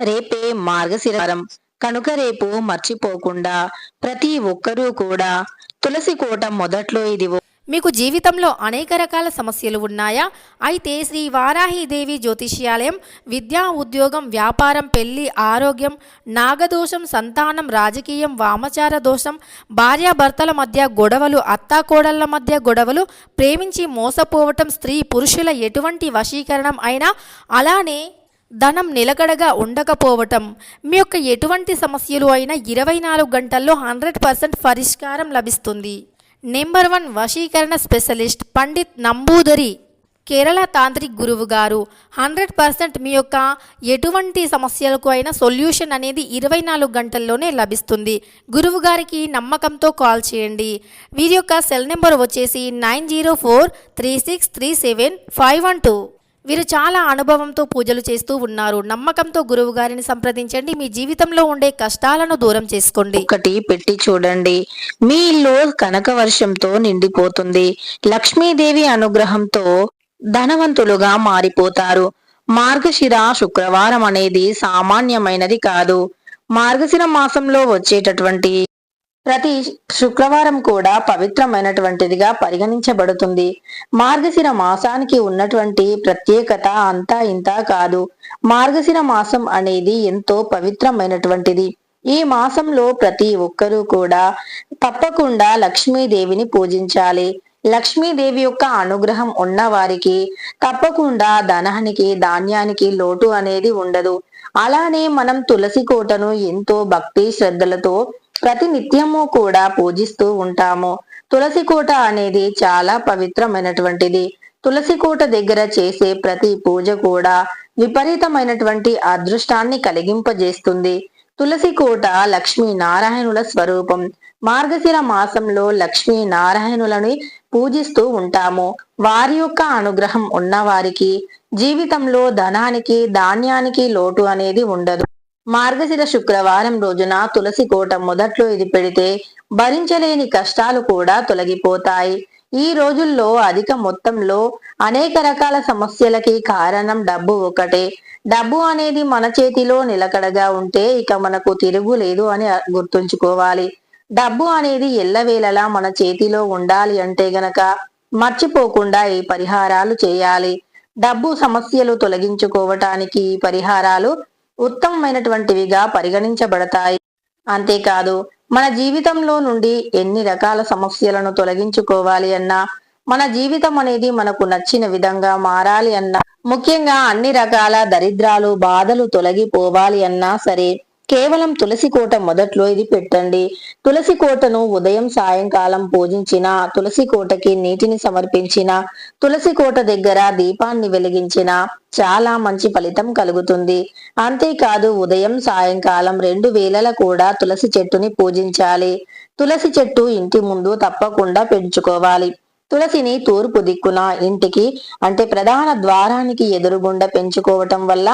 రేపే మార్గశిరవరం కనుక రేపు మర్చిపోకుండా ప్రతి ఒక్కరూ కూడా తులసి కోట మొదట్లో ఇది మీకు జీవితంలో అనేక రకాల సమస్యలు ఉన్నాయా? అయితే శ్రీ వారాహిదేవి జ్యోతిష్యాలయం విద్యా ఉద్యోగం వ్యాపారం పెళ్ళి ఆరోగ్యం నాగదోషం సంతానం రాజకీయం వామచార దోషం భార్యాభర్తల మధ్య గొడవలు అత్తాకోడళ్ళ మధ్య గొడవలు ప్రేమించి మోసపోవటం స్త్రీ పురుషుల ఎటువంటి వశీకరణం అయినా అలానే ధనం నిలకడగా ఉండకపోవటం మీ యొక్క ఎటువంటి సమస్యలు అయినా ఇరవై నాలుగు గంటల్లో హండ్రెడ్ పర్సెంట్ పరిష్కారం లభిస్తుంది. నెంబర్ వన్ వశీకరణ స్పెషలిస్ట్ పండిత్ నంబూదరి కేరళ తాంత్రిక్ గురువు గారు హండ్రెడ్ పర్సెంట్ మీ యొక్క ఎటువంటి సమస్యలకు అయినా సొల్యూషన్ అనేది ఇరవై నాలుగు గంటల్లోనే లభిస్తుంది. గురువు గారికి నమ్మకంతో కాల్ చేయండి. వీరి యొక్క సెల్ నెంబర్ వచ్చేసి nine zero four three six three seven five one two. వీరు చాలా అనుభవంతో పూజలు చేస్తూ ఉన్నారు. నమ్మకంతో గురువు గారిని సంప్రదించండి. మీ జీవితంలో ఉండే కష్టాలను దూరం చేసుకోండి. ఒకటి పెట్టి చూడండి. మీ ఇల్లు కనక వర్షంతో నిండిపోతుంది. లక్ష్మీదేవి అనుగ్రహంతో ధనవంతులుగా మారిపోతారు. మార్గశిర శుక్రవారం అనేది సామాన్యమైనది కాదు. మార్గశిర మాసంలో వచ్చేటటువంటి ప్రతి శుక్రవారం కూడా పవిత్రమైనటువంటిదిగా పరిగణించబడుతుంది. మార్గశిర మాసానికి ఉన్నటువంటి ప్రత్యేకత అంతా ఇంత కాదు. మార్గశిర మాసం అనేది ఎంతో పవిత్రమైనటువంటిది. ఈ మాసంలో ప్రతి ఒక్కరూ కూడా తప్పకుండా లక్ష్మీదేవిని పూజించాలి. లక్ష్మీదేవి యొక్క అనుగ్రహం ఉన్న వారికి తప్పకుండా ధనానికి ధాన్యానికి లోటు అనేది ఉండదు. అలానే మనం తులసి కోటను ఎంతో భక్తి శ్రద్ధలతో ప్రతి నిత్యము కూడా పూజిస్తూ ఉంటాము. తులసి కోట అనేది చాలా పవిత్రమైనటువంటిది. తులసి కోట దగ్గర చేసే ప్రతి పూజ కూడా విపరీతమైనటువంటి అదృష్టాన్ని కలిగింపజేస్తుంది. తులసి కోట లక్ష్మీ నారాయణుల స్వరూపం. మార్గశిర మాసంలో లక్ష్మీ నారాయణులని పూజిస్తూ ఉంటాము. వారి యొక్క అనుగ్రహం ఉన్న వారికి జీవితంలో ధనానికి ధాన్యానికి లోటు అనేది ఉండదు. మార్గశిర శుక్రవారం రోజున తులసి కోట మొదట్లో ఇది పెడితే భరించలేని కష్టాలు కూడా తొలగిపోతాయి. ఈ రోజుల్లో అధిక మొత్తంలో అనేక రకాల సమస్యలకి కారణం డబ్బు ఒకటే. డబ్బు అనేది మన చేతిలో నిలకడగా ఉంటే ఇక మనకు తిరుగు లేదు అని గుర్తుంచుకోవాలి. డబ్బు అనేది ఎల్లవేళలా మన చేతిలో ఉండాలి అంటే గనక మర్చిపోకుండా ఈ పరిహారాలు చేయాలి. డబ్బు సమస్యలు తొలగించుకోవటానికి ఈ పరిహారాలు ఉత్తమమైనటువంటివిగా పరిగణించబడతాయి. అంతేకాదు మన జీవితంలో నుండి ఎన్ని రకాల సమస్యలను తొలగించుకోవాలి అన్నా మన జీవితం అనేది మనకు నచ్చిన విధంగా మారాలి అన్నా ముఖ్యంగా అన్ని రకాల దరిద్రాలు బాధలు తొలగిపోవాలి అన్నా సరే కేవలం తులసి కోట మొదట్లో ఇది పెట్టండి. తులసి కోటను ఉదయం సాయంకాలం పూజించిన తులసి కోటకి నీటిని సమర్పించిన తులసి కోట దగ్గర దీపాన్ని వెలిగించిన చాలా మంచి ఫలితం కలుగుతుంది. అంతేకాదు ఉదయం సాయంకాలం రెండు వేళల కూడా తులసి చెట్టుని పూజించాలి. తులసి చెట్టు ఇంటి ముందు తప్పకుండా పెంచుకోవాలి. తులసిని తూర్పు దిక్కున ఇంటికి అంటే ప్రధాన ద్వారానికి ఎదురుగుండా పెంచుకోవటం వల్ల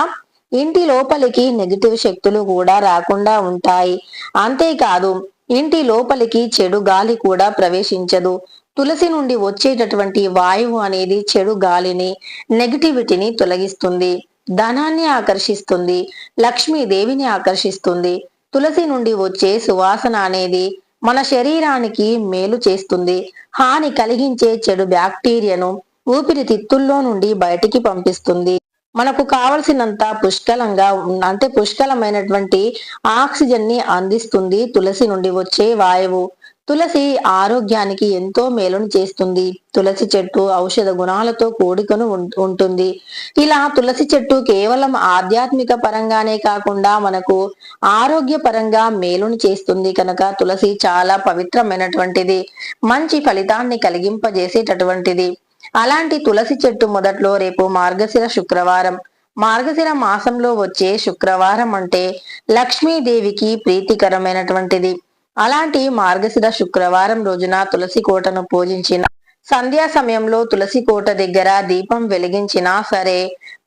ఇంటి లోపలికి నెగిటివ్ శక్తులు కూడా రాకుండా ఉంటాయి. అంతేకాదు ఇంటి లోపలికి చెడు గాలి కూడా ప్రవేశించదు. తులసి నుండి వచ్చేటటువంటి వాయువు అనేది చెడు గాలిని నెగిటివిటీని తొలగిస్తుంది. ధనాన్ని ఆకర్షిస్తుంది. లక్ష్మీదేవిని ఆకర్షిస్తుంది. తులసి నుండి వచ్చే సువాసన అనేది మన శరీరానికి మేలు చేస్తుంది. హాని కలిగించే చెడు బ్యాక్టీరియాను ఊపిరితిత్తుల్లో నుండి బయటికి పంపిస్తుంది. మనకు కావలసినంత పుష్కలంగా అంటే పుష్కలమైనటువంటి ఆక్సిజన్ని అందిస్తుంది తులసి నుండి వచ్చే వాయువు. తులసి ఆరోగ్యానికి ఎంతో మేలును చేస్తుంది. తులసి చెట్టు ఔషధ గుణాలతో కూడుకొని ఉం- ఉంటుంది. ఇలా తులసి చెట్టు కేవలం ఆధ్యాత్మిక పరంగానే కాకుండా మనకు ఆరోగ్య పరంగా మేలును చేస్తుంది కనుక తులసి చాలా పవిత్రమైనటువంటిది. మంచి ఫలితాన్ని కలిగింపజేసేటటువంటిది. అలాంటి తులసి చెట్టు మొదట్లో రేపు మార్గశిర శుక్రవారం. మార్గశిర మాసంలో వచ్చే శుక్రవారం అంటే లక్ష్మీదేవికి ప్రీతికరమైనటువంటిది. అలాంటి మార్గశిర శుక్రవారం రోజున తులసి కోటను పూజించిన సంధ్యా సమయంలో తులసి కోట దగ్గర దీపం వెలిగించినా సరే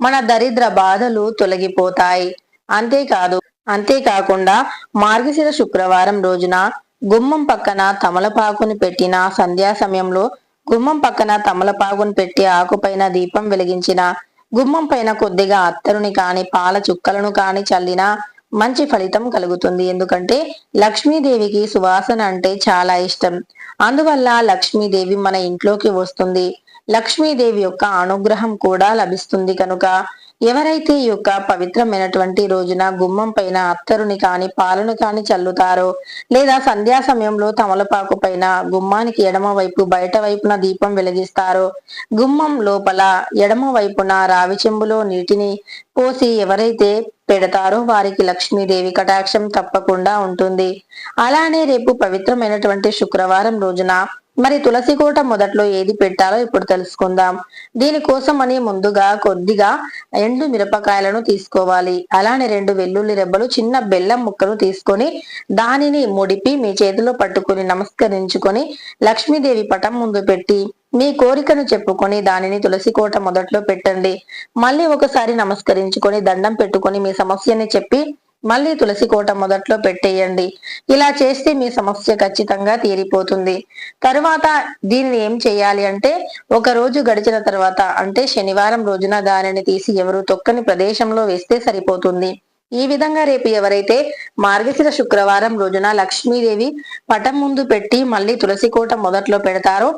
మన దరిద్ర బాధలు తొలగిపోతాయి. అంతేకాదు అంతేకాకుండా మార్గశిర శుక్రవారం రోజున గుమ్మం పక్కన తమలపాకుని పెట్టిన సంధ్యా సమయంలో గుమ్మం పక్కన తమలపాగును పెట్టి ఆకుపైన దీపం వెలిగించిన గుమ్మం పైన కొద్దిగా అత్తరుని కాని పాల చుక్కలను కాని చల్లినా మంచి ఫలితం కలుగుతుంది. ఎందుకంటే లక్ష్మీదేవికి సువాసన అంటే చాలా ఇష్టం. అందువల్ల లక్ష్మీదేవి మన ఇంట్లోకి వస్తుంది. లక్ష్మీదేవి యొక్క అనుగ్రహం కూడా లభిస్తుంది కనుక ఎవరైతే ఈ యొక్క పవిత్రమైనటువంటి రోజున గుమ్మం పైన అత్తరుని కాని పాలను కాని చల్లుతారో లేదా సంధ్యా సమయంలో తమలపాకు పైన గుమ్మానికి ఎడమ వైపు బయట వైపున దీపం వెలిగిస్తారో గుమ్మం లోపల ఎడమ వైపున రావి చెంబులో నీటిని పోసి ఎవరైతే పెడతారో వారికి లక్ష్మీదేవి కటాక్షం తప్పకుండా ఉంటుంది. అలానే రేపు పవిత్రమైనటువంటి శుక్రవారం రోజున మరి తులసి కోట మొదట్లో ఏది పెట్టాలో ఇప్పుడు తెలుసుకుందాం. దీనికోసం అని ముందుగా కొద్దిగా ఎండు మిరపకాయలను తీసుకోవాలి. అలానే రెండు వెల్లుల్లి రెబ్బలు చిన్న బెల్లం ముక్కలు తీసుకొని దానిని ముడిపి మీ చేతిలో పట్టుకొని నమస్కరించుకొని లక్ష్మీదేవి పటం ముందు పెట్టి మీ కోరికను చెప్పుకొని దానిని తులసి కోట మొదట్లో పెట్టండి. మళ్ళీ ఒకసారి నమస్కరించుకొని దండం పెట్టుకొని మీ సమస్యని చెప్పి మళ్ళీ తులసి కోట మొదట్లో పెట్టేయండి. ఇలా చేస్తే మీ సమస్య ఖచ్చితంగా తీరిపోతుంది. తరువాత దీనిని ఏం చేయాలి అంటే ఒక రోజు గడిచిన తర్వాత అంటే శనివారం రోజున దానిని తీసి ఎవరు తొక్కని ప్రదేశంలో వేస్తే సరిపోతుంది. ఈ విధంగా రేపు ఎవరైతే మార్గశిర శుక్రవారం రోజున లక్ష్మీదేవి పటం ముందు పెట్టి మళ్ళీ తులసి కోట మొదట్లో పెడతారో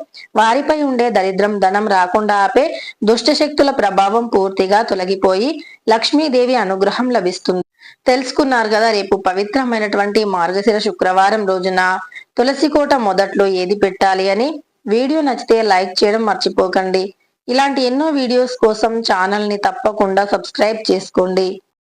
వారిపై ఉండే దరిద్రం ధనం రాకుండా ఆపే దుష్ట శక్తుల ప్రభావం పూర్తిగా తొలగిపోయి లక్ష్మీదేవి అనుగ్రహం లభిస్తుంది. తెలుసుకున్నారు కదా రేపు పవిత్రమైనటువంటి మార్గశిర శుక్రవారం రోజున తులసి కోట మొదట్లో ఏది పెట్టాలి అని వీడియో నచ్చితే లైక్ చేయడం మర్చిపోకండి. ఇలాంటి ఎన్నో వీడియోస్ కోసం ఛానల్ని తప్పకుండా సబ్స్క్రైబ్ చేసుకోండి.